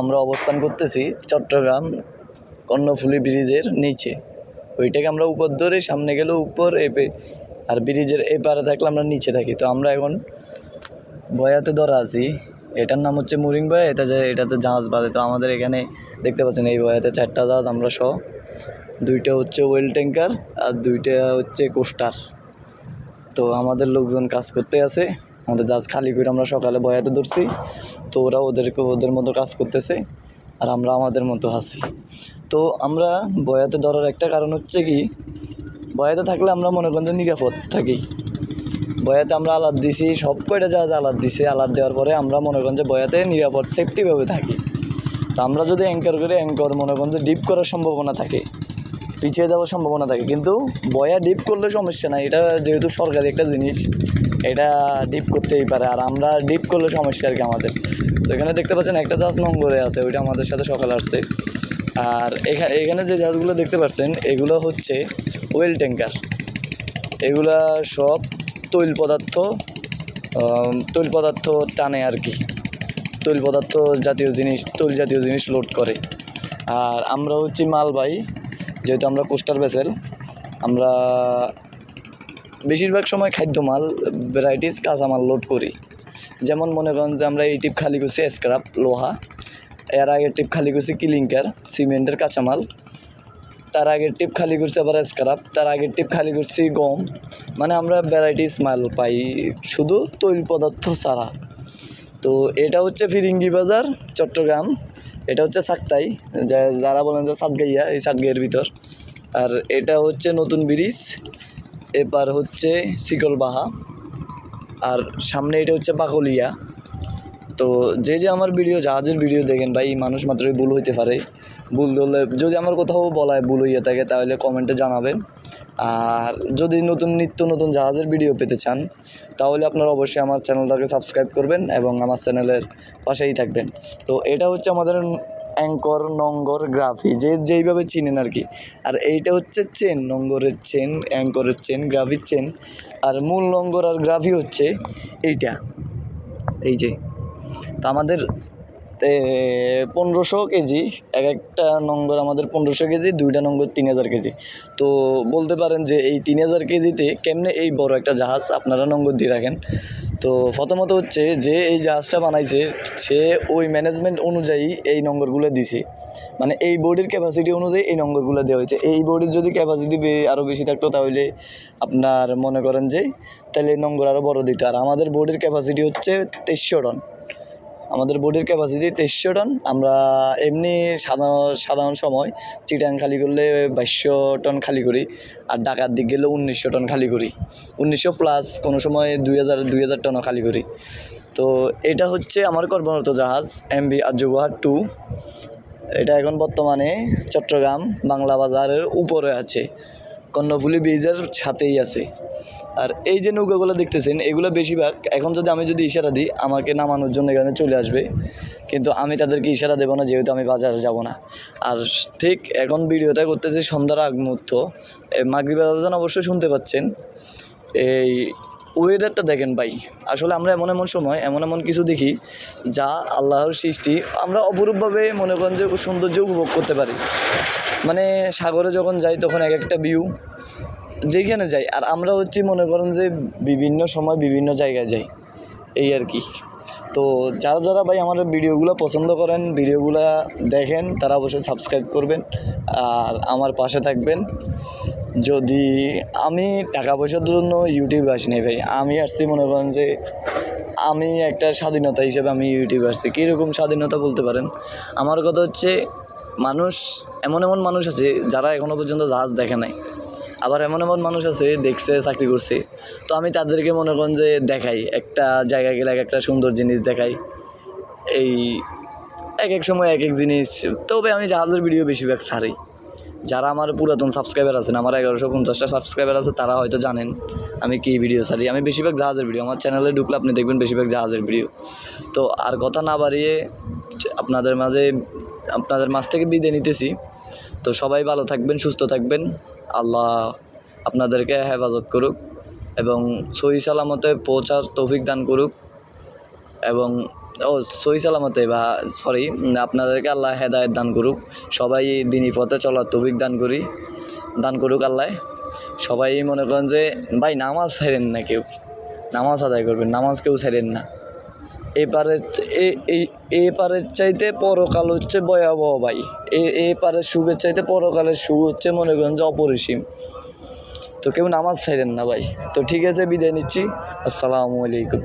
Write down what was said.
আমরা অবস্থান করতেছি চট্টগ্রাম কর্ণফুলী ব্রিজের নিচে। ওইটাকে আমরা উপর ধরে সামনে গেলে উপর এপে, আর ব্রিজের এপারে থাকলে আমরা নিচে থাকি। তো আমরা এখন বয়াতে ধরা আছি। এটার নাম হচ্ছে মুরিং বয়া, এটা যে এটাতে জাহাজ বাঁধে। তো আমাদের এখানে দেখতে পাচ্ছেন এই বয়াতে চারটা জাহাজ আমরা সহ। দুইটা হচ্ছে ওয়েল ট্যাঙ্কার আর দুইটা হচ্ছে কোস্টার তো আমাদের লোকজন কাজ করতে আছে। আমাদের জাহাজ খালি করে আমরা সকালে বয়াতে ধরছি। তো ওরা ওদেরকে ওদের মতো কাজ করতেছে আর আমরা আমাদের মতো হাসি তো আমরা বয়াতে ধরার একটা কারণ হচ্ছে কি, বয়াতে থাকলে আমরা মনে করেন যে নিরাপদ থাকি। বয়াতে আমরা আলাদ দিছি, সব কয়টা জাহাজ আলাদ দিছি, আলাদ দেওয়ার পরে আমরা মনে করেন যে বয়াতে নিরাপদ সেফটিভাবে থাকি। তো আমরা যদি অ্যাঙ্কর করে অ্যাঙ্কর মনে করেন যে ডিপ করার সম্ভাবনা থাকে, পিছিয়ে যাওয়ার সম্ভাবনা থাকে, কিন্তু বয়া ডিপ করলে সমস্যা নাই, এটা যেহেতু সরকারি একটা জিনিস। এটা ডিপ করতেই পারে, আর আমরা ডিপ করলে সমস্যা আর কি আমাদের। তো এখানে দেখতে পাচ্ছেন একটা জাহাজ নঙ্গরে আছে, ওইটা আমাদের সাথে সকাল আসছে। আর এখানে এখানে যে জাহাজগুলো দেখতে পাচ্ছেন, এগুলো হচ্ছে ওয়েল ট্যাঙ্কার এগুলা সব তৈল পদার্থ তৈল পদার্থ টানে আর কি। তৈল পদার্থ জাতীয় জিনিস, তৈল জাতীয় জিনিস লোড করে। আর আমরা হচ্ছি মালবাহী, যেহেতু আমরা কোস্টার ভেসেল আমরা বেশিরভাগ সময় খাদ্য মাল ভ্যারাইটিস কাঁচামাল লোড করি। যেমন মনে করেন যে আমরা এই টিপ খালি করছি স্ক্রাপ লোহা। এর আগের টিপ খালি করছি কিলিংকার সিমেন্টের কাঁচামাল। তার আগের টিপ খালি করছি আবার স্ক্রাপ তার আগের টিপ খালি করছি গম। মানে আমরা ভ্যারাইটিস মাল পাই শুধু তৈল পদার্থ ছাড়া। তো এটা হচ্ছে ফিরিঙ্গি বাজার, চট্টগ্রাম। এটা হচ্ছে সাকতাই যা- যারা বলেন যে সাতগাইয়া, এই সাতগাইয়ের ভিতর। আর এটা হচ্ছে নতুন ব্রিজ। এপার হচ্ছে শিকলবাহা আর সামনে এটা হচ্ছে বাকলিয়া। তো যে যে আমার ভিডিও, জাহাজের ভিডিও দেখেন ভাই, মানুষ মাত্রই ভুল হইতে পারে। ভুল ধরলে যদি আমার কোথাও বলায় ভুল হইয়া থাকে, তাহলে কমেন্টে জানাবেন। আর যদি নতুন, নিত্য নতুন জাহাজের ভিডিও পেতে চান, তাহলে আপনারা অবশ্যই আমার চ্যানেলটাকে সাবস্ক্রাইব করবেন এবং আমার চ্যানেলের পাশেই থাকবেন। তো এটা হচ্ছে আমাদের অ্যাঙ্কর, নঙ্গর, গ্রাফি, যে যেইভাবে চিনেন আর কি। আর এইটা হচ্ছে চেন, নঙ্গরের চেন, অ্যাঙ্করের চেন, গ্রাফির চেন। আর মূল নঙ্গর আর গ্রাফি হচ্ছে এইটা। এই যে। তো আমাদের পনেরোশো কেজি, এক একটা নম্বর আমাদের পনেরোশো কেজি, দুইটা নম্বর তিন হাজার কেজি। তো বলতে পারেন যে এই তিন হাজার কেজিতে কেমনে এই বড় একটা জাহাজ আপনারা নম্বর দিয়ে রাখেন? তো প্রথমত হচ্ছে যে এই জাহাজটা বানাইছে, সে ওই ম্যানেজমেন্ট অনুযায়ী এই নম্বরগুলো দিছে। মানে এই বোর্ডের ক্যাপাসিটি অনুযায়ী এই নম্বরগুলো দেওয়া হয়েছে। এই বোর্ডের যদি ক্যাপাসিটি আরও বেশি থাকতো তাহলে আপনার মনে করেন যে, তাহলে নম্বর আরও বড় দিত। আর আমাদের বোর্ডের ক্যাপাসিটি হচ্ছে তেইশশো টন আমাদের বোর্ডের ক্যাপাসিটি তেইশশো টন। আমরা এমনি সাধারণ সাধারণ সময় চিটাং খালি করলে বাইশশো টন খালি করি, আর ঢাকার দিক গেলে উনিশশো টন খালি করি। উনিশশো প্লাস কোনো সময় দুই হাজার দুই হাজার টনও খালি করি। তো এটা হচ্ছে আমার কর্মরত জাহাজ এমবি আর্যগুহার টু এটা এখন বর্তমানে চট্টগ্রাম বাংলা বাজারের উপরে আছে। কর্ণফুলী ব্রিজের সাথেই আছে। আর এই যে নৌকাগুলো দেখতেছেন, এগুলো বেশিরভাগ, এখন যদি আমি যদি ইশারা দিই, আমাকে নামানোর জন্য এখানে চলে আসবে। কিন্তু আমি তাদেরকে ইশারা দেবো না, যেহেতু আমি বাজারে যাব না। আর ঠিক এখন ভিডিওটা করতেছি সন্ধ্যার আগ মুহূর্ত। মাগরিব আজান অবশ্যই শুনতে পাচ্ছেন। এই ওয়েদারটা দেখেন ভাই। আসলে আমরা এমন এমন সময়, এমন এমন কিছু দেখি, যা আল্লাহর সৃষ্টি আমরা অপরূপভাবে মনে করেন যে সৌন্দর্য উপভোগ করতে পারি। মানে সাগরে যখন যাই, তখন এক একটা ভিউ যেখানে যাই, আর আমরা হচ্ছে মনে করেন যে বিভিন্ন সময় বিভিন্ন জায়গায় যাই, এই আর কি। তো যারা যারা ভাই আমার ভিডিওগুলো পছন্দ করেন, ভিডিওগুলো দেখেন, তারা অবশ্যই সাবস্ক্রাইব করবেন আর আমার পাশে থাকবেন। যদি আমি টাকা পয়সার জন্য ইউটিউবে আসিনি ভাই, আমি আসছি মনে করেন যে আমি একটা স্বাধীনতা হিসেবে আমি ইউটিউবে আসছি। কীরকম স্বাধীনতা বলতে পারেন? আমার কথা হচ্ছে মানুষ, এমন এমন মানুষ আছে যারা এখনও পর্যন্ত জাহাজ দেখে নাই। আবার এমন এমন মানুষ আছে, দেখছে, চাকরি করছে। তো আমি তাদেরকে মনে করেন যে দেখাই, একটা জায়গায় গেলে এক একটা সুন্দর জিনিস দেখাই। এই এক এক সময় এক এক জিনিস, তবে আমি জাহাজের ভিডিও বেশিরভাগ ছাড়ি। যারা আমার পুরাতন সাবস্ক্রাইবার আছেন, আমার এগারোশো পঞ্চাশটা সাবস্ক্রাইবার আছে, তারা হয়তো জানেন আমি কী ভিডিও ছাড়ি। আমি বেশিরভাগ জাহাজের ভিডিও আমার চ্যানেলে ঢুকলে আপনি দেখবেন বেশিরভাগ জাহাজের ভিডিও তো আর কথা না বাড়িয়ে আপনাদের মাঝে, আপনাদের মাঝ থেকে বিদায় নিতেছি। তো সবাই ভালো থাকবেন, সুস্থ থাকবেন। আল্লাহ আপনাদেরকে হেফাজত করুক এবং সহি সালামতে পৌঁছার তৌফিক দান করুক এবং, ও সই সালামতে বা সরি আপনাদেরকে আল্লাহ হেদায়ত দান করুক। সবাই দিনই পথে চলার তৌফিক দান করি, দান করুক আল্লাহ। সবাই মনে করেন যে, ভাই, নামাজ ছাড়েন না কেউ। নামাজ আদায় করবেন, নামাজ কেউ ছাড়েন না। এপারের এপারের চাইতে পরকাল হচ্ছে ভয়াবহ ভাই। এ, এপারের সুখের চাইতে পরকালের সুখ হচ্ছে মনে করেন যে অপরিসীম। তো কেউ নামাজ ছাইলেন না ভাই। তো ঠিক আছে, বিদায় নিচ্ছি। আসসালামু আলাইকুম।